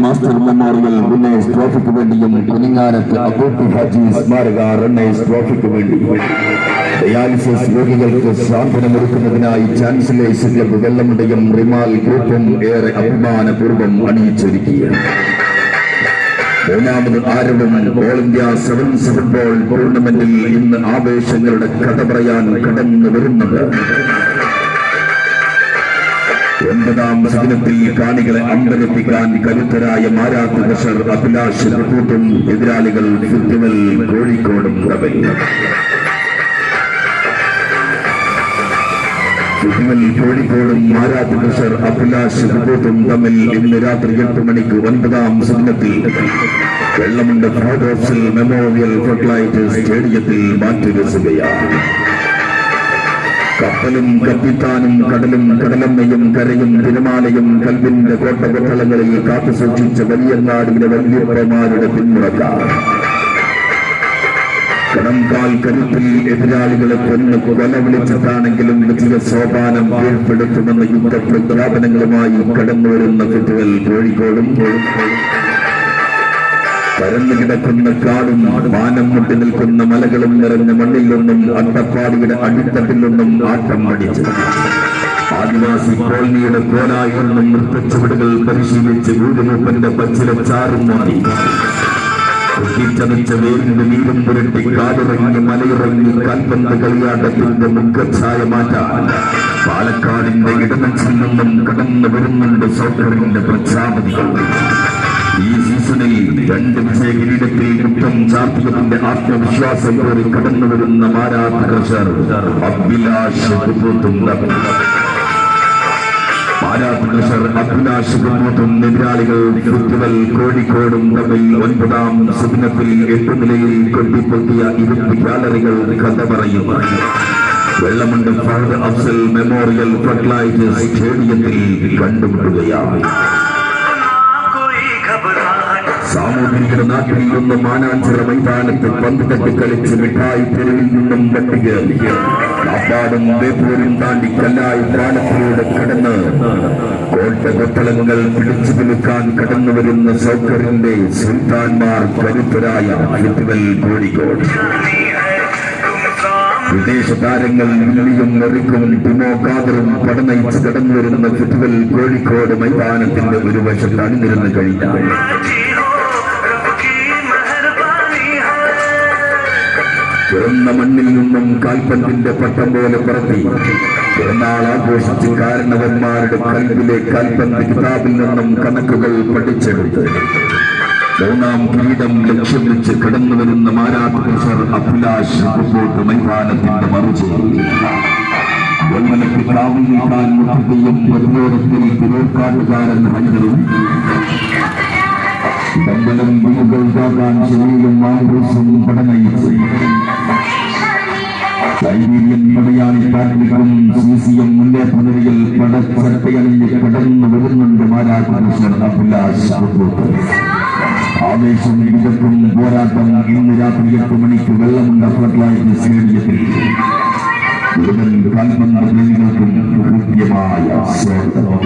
Master വേണ്ടിയും കുനിങ്ങാനത്ത് അബൂട്ടി ഹാജി സ്മാരക runners ട്രോഫിക്ക് വേണ്ടി ഡയാലിസിസ് രോഗികൾക്ക് സാന്ത്വനമൊരുക്കുന്നതിനായി ചാൻസലേഴ്സ് ക്ലബ്ബ് വെള്ളമുണ്ടയും റിമാൽ ഗ്രൂപ്പും ഏറെ അഭിമാനപൂർവം അണിയിച്ചൊരുക്കിയാണ് മൂന്നാമത് ആരവം ഓൾ ഇന്ത്യ സെവൻസ് ഫുട്ബോൾ ടൂർണമെന്റിൽ ഇന്ന് ആവേശങ്ങളുടെ കഥ പറയാൻ കടന്നു വരുന്നത്. ഒൻപതാം സദനത്തിൽ കാണികളെ അമ്പരപ്പിക്കാൻ കരുത്തരായ മാരാത്ത ബഷർ അഭിലാഷ് റിപ്പോർട്ടും എതിരാളികൾ കോഴിക്കോടും തമ്മിൽ തമ്മിൽ ഇന്ന് രാത്രി എട്ട് മണിക്ക് ഒൻപതാം സ്വപ്നത്തിൽ വെള്ളമുണ്ട് ഫാദോസിൽ മെമ്മോറിയൽ ഫെർട്ടിലൈറ്റ് സ്റ്റേഡിയത്തിൽ മാറ്റിവെച്ചുകയാണ് കപ്പലും കപ്പിത്താനും കടലും കടലമ്മയും കരയും തിരമാലയും കൽവിന്റെ കോട്ടകൊട്ടളങ്ങളിൽ കാത്തു സൂക്ഷിച്ച വലിയങ്ങാടിയിലെ വല്യപ്പമാരുടെ പിന്മുറക്കാർ കടംകാൽ കരുത്തിൽ എതിരാളികളെ കൊന്ന് കൊല വിളിച്ചിട്ടാണെങ്കിലും വിജയ സോപാനം കീഴ്പ്പെടുത്തുമെന്ന യുദ്ധ പ്രഖ്യാപനങ്ങളുമായി കടന്നു വരുന്ന കുട്ടികൾ കോഴിക്കോടും പരന്നു കിടക്കുന്ന കാടും മാനം മുട്ടി നിൽക്കുന്ന മലകളും നിറഞ്ഞ മണ്ണിൽ നിന്നും അട്ടപ്പാടിയുടെ അടിത്തട്ടിൽ നിന്നും ആട്ടം അടിച്ചു. ആദിവാസി കോളനിയുടെ കോലായി നിന്നും നൃത്തച്ചുവടുകൾ പരിശീലിച്ച് ഊരുമൂപ്പന്റെ പച്ചില ചാറും കുത്തിച്ചതച്ച വേരിന്റെ നീരും പുരട്ടി കാടിറങ്ങി മലയിറങ്ങി കാൽപന്ത് കളിയാട്ടത്തിന്റെ മുഖച്ഛായ മാറ്റാൻ. പാലക്കാടിന്റെ ഇടനച്ചിൽ നിന്നും കടന്നു വരുന്നുണ്ട് സൗകര്യന്റെ പ്രഖ്യാപതികൾ ഈ സീസണിൽ രണ്ട് വിജയ കിരീടത്തിൽ കുറ്റം ചാർത്തിയതിന്റെ ആത്മവിശ്വാസം കയറി കടന്നു വരുന്ന മാരാധകർ അഭിലാഷ് കുപ്പൂത്തും എതിരാളികൾ ഫുട്ബൽ കോഴിക്കോടും തമ്മിൽ ഒൻപതാം സുദിനത്തിൽ എട്ട് നിലയിൽ കൊട്ടിപ്പൊട്ടിയ ഇരുപത് ഗാലറികൾ കഥ പറയുന്നു. വെള്ളമുണ്ട് ഫഹദ് അഫ്സൽ മെമ്മോറിയൽ ഫെർട്ടിലൈസേഴ്സ് സ്റ്റേഡിയത്തിൽ കണ്ടുമുട്ടുകയാണ്. സാമൂഹിക നാട്ടിൽ നിന്നും മാനാഞ്ചിറ മൈതാനത്ത് പന്ത് തട്ടി കളിച്ച് മിഠായി തെരുവിൽ നിന്നും അപ്പാടും കാപ്പാടും ബേപ്പൂരും താണ്ടി കല്ലായി പാടത്തിലൂടെ കടന്ന് കോട്ടകൊത്തളങ്ങൾ പിടിച്ചു നിൽക്കാൻ കടന്നു വരുന്ന സൗകര്യന്റെ സുൽത്താൻമാർ കരുത്തരായ ഫുട്ബൽ കോഴിക്കോട് വിദേശ താരങ്ങൾ വില്ലിയും മെറിക്കും ടിമോ കാതറും പടനയിച്ച് കടന്നു വരുന്ന ഫുട്ബൽ കോഴിക്കോട് മൈതാനത്തിന്റെ ഒരു വശത്ത് അണിനിരുന്ന് കഴിഞ്ഞാൽ പിറന്ന മണ്ണിൽ നിന്നും കാൽപ്പന്തിന്റെ പട്ടം പോലെ പറത്തി. പിറന്നാൾ ആഘോഷിച്ച് കാരണവന്മാരുടെ കൽവിലെ കാൽപ്പന്ത് കിതാബിൽ നിന്നും കണക്കുകൾ പഠിച്ചെടുത്ത്. മൂന്നാം കിരീടം ലക്ഷ്യം വെച്ച് കടന്നു വരുന്ന മാരാധകർ അഭിലാഷ് റിപ്പോർട്ട് മൈതാനത്തിന്റെ മറുചേരി വെള്ളലക്ക് കാവിൽ നീക്കാൻ മുട്ടുകയും പ്രതിരോധത്തിൽ തിരുവക്കാട്ടുകാരൻ ഹഞ്ചറും കാക്കാൻ ചെവിയും മാംഗ്രസും പടനയിച്ച് സൈബീരിയൻ പടയാളി കാർമികം സി സി എം മുന്നേറ്റനിരയിൽ പടച്ചട്ടയണിഞ്ഞ് കടന്നു വരുന്നുണ്ട് മാരാകൃഷ്ണൻ അഭിലാഷ് ആവേശം പോരാട്ടം ഇന്ന് രാത്രി എട്ട് മണിക്ക് വെള്ളമുണ്ട ഫെർട്ടിലൈസർ സ്റ്റേഡിയത്തിൽ. മുഴുവൻ കാൽപന്ത് പ്രേമികൾക്കും കൃത്യമായ സ്വാഗതം.